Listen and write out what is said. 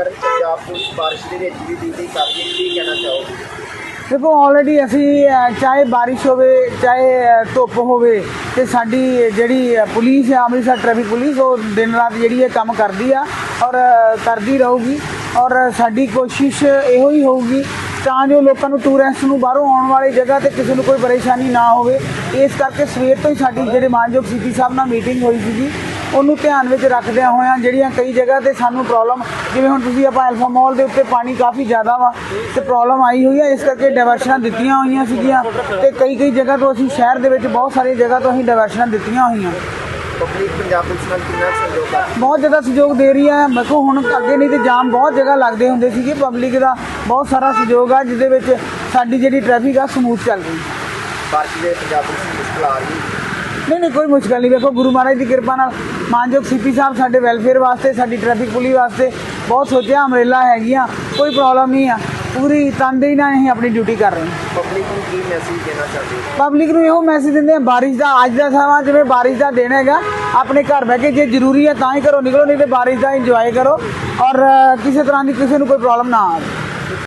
ਦੇ ਵਿੱਚ ਵੀ ਡਿਊਟੀ ਕਰਦੇ ਕੀ ਕਹਿਣਾ ਚਾਹੋਗੇ? ਦੇਖੋ ਆਲਰੇਡੀ ਅਸੀਂ ਅ, ਚਾਹੇ ਬਾਰਿਸ਼ ਹੋਵੇ ਚਾਹੇ ਅ, ਧੁੱਪ ਹੋਵੇ ਤੇ ਸਾਡੀ ਜਿਹੜੀ ਅ, ਪੁਲਿਸ ਆ ਅੰਮ੍ਰਿਤਸਰ ਟ੍ਰੈਫਿਕ ਪੁਲਿਸ ਉਹ ਦਿਨ ਰਾਤ ਜਿਹੜੀ ਇਹ ਕੰਮ ਕਰਦੀ ਆ ਔਰ ਅ, ਕਰਦੀ ਰਹੂਗੀ ਔਰ ਸਾਡੀ ਕੋਸ਼ਿਸ਼ ਇਹੋ ਹੀ ਹੋਊਗੀ। ਤਾਂ ਜੋ ਲੋਕਾਂ ਨੂੰ ਟੂਰਿਸਟ ਨੂੰ ਬਾਹਰੋਂ ਆਉਣ ਵਾਲੀ ਜਗ੍ਹਾ ਤੇ ਕਿਸੇ ਨੂੰ ਕੋਈ ਪਰੇਸ਼ਾਨੀ ਨਾ ਹੋਵੇ ਇਸ ਕਰਕੇ ਸਵੇਰ ਤੋਂ ਹੀ ਸਾਡੀ ਜਿਹੜੇ ਮਾਨਯੋਗ ਸੀਪੀ ਸਾਹਿਬ ਨਾਲ ਮੀਟਿੰਗ ਹੋਈ ਸੀਗੀ। ਉਹਨੂੰ ਧਿਆਨ ਵਿੱਚ ਰੱਖਦਿਆਂ ਹੋਇਆਂ ਜਿਹੜੀਆਂ ਕਈ ਜਗ੍ਹਾ ਤੇ ਸਾਨੂੰ ਪ੍ਰੋਬਲਮ ਜਿਵੇਂ ਹੁਣ ਤੁਸੀਂ ਆਪਾਂ ਐਲਫਾ ਮਾਲ ਦੇ ਉੱਤੇ ਪਾਣੀ ਕਾਫੀ ਜ਼ਿਆਦਾ ਵਾ ਤੇ ਪ੍ਰੋਬਲਮ ਆਈ ਹੋਈ ਹੈ ਇਸ ਕਰਕੇ ਡਾਇਵਰਸ਼ਨਾਂ ਦਿੱਤੀਆਂ ਹੋਈਆਂ ਸੀਗੀਆਂ ਤੇ ਕਈ ਕਈ ਜਗ੍ਹਾ ਤੋਂ ਅਸੀਂ ਸ਼ਹਿਰ ਦੇ ਵਿੱਚ ਬਹੁਤ ਸਾਰੀ ਜਗ੍ਹਾ ਤੋਂ ਅਸੀਂ ਡਾਇਵਰਸ਼ਨਾਂ ਦਿੱਤੀਆਂ ਹੋਈਆਂ। ਪਬਲਿਕ ਪੰਜਾਬ ਪੁਲਿਸ ਨਾਲ ਕਿੰਨਾ ਸਹਿਯੋਗ ਕਰਦੀ ਬਹੁਤ ਜ਼ਿਆਦਾ ਸਹਿਯੋਗ ਦੇ ਰਹੀ ਹੈ। ਦੇਖੋ ਹੁਣ ਅੱਗੇ ਨਹੀਂ ਤੇ ਜਾਮ ਬਹੁਤ ਜਗ੍ਹਾ ਲੱਗਦੇ ਹੁੰਦੇ ਸੀਗੇ। ਪਬਲਿਕ ਦਾ ਬਹੁਤ ਸਾਰਾ ਸਹਿਯੋਗ ਆ ਜਿਹਦੇ ਵਿੱਚ ਸਾਡੀ ਜਿਹੜੀ ਟ੍ਰੈਫਿਕ ਆ ਸਮੂਥ ਚੱਲ ਰਹੀ ਹੈ। ਬਾਕੀ ਦੇ ਪੰਜਾਬ ਪੁਲਿਸ ਮੁਸ਼ਕਲ ਆ ਰਹੀ ਹੈ। ਨਹੀਂ ਨਹੀਂ ਕੋਈ ਮੁਸ਼ਕਲ ਨਹੀਂ। ਵੇਖੋ ਗੁਰੂ ਮਹਾਰਾਜ ਦੀ ਕਿਰਪਾ ਨਾਲ ਮਾਨਯੋਗ ਸੀਪੀ ਸਾਹਿਬ ਸਾਡੇ ਵੈਲਫੇਅਰ ਵਾਸਤੇ ਸਾਡੀ ਟ੍ਰੈਫਿਕ ਪੁਲਿਸ ਵਾਸਤੇ ਬਹੁਤ ਸੋਚਿਆ ਅਮਰੇਲਾ ਹੈਗੀਆਂ ਕੋਈ ਪ੍ਰੋਬਲਮ ਨਹੀਂ ਆ। ਪੂਰੀ ਤਨਦੇਹੀ ਨਾਲ ਅਸੀਂ ਆਪਣੀ ਡਿਊਟੀ ਕਰ ਰਹੇ ਹਾਂ। ਪਬਲਿਕ ਨੂੰ ਕੀ ਮੈਸੇਜ ਦੇਣਾ ਚਾਹੁੰਦੇ ਹੋ? ਪਬਲਿਕ ਨੂੰ ਇਹੋ ਮੈਸੇਜ ਦਿੰਦੇ ਆ ਬਾਰਿਸ਼ ਦਾ ਅੱਜ ਦਾ ਸਮਾਂ ਜਿਵੇਂ ਬਾਰਿਸ਼ ਦਾ ਦਿਨ ਹੈਗਾ ਆਪਣੇ ਘਰ ਬਹਿ ਕੇ ਜੇ ਜ਼ਰੂਰੀ ਹੈ ਤਾਂ ਹੀ ਘਰੋਂ ਨਿਕਲੋ ਨਹੀਂ ਤੇ ਬਾਰਿਸ਼ ਦਾ ਇੰਜੋਏ ਕਰੋ। ਔਰ ਕਿਸੇ ਤਰ੍ਹਾਂ ਦੀ ਕਿਸੇ ਨੂੰ ਕੋਈ ਪ੍ਰੋਬਲਮ ਨਾ ਆਵੇ।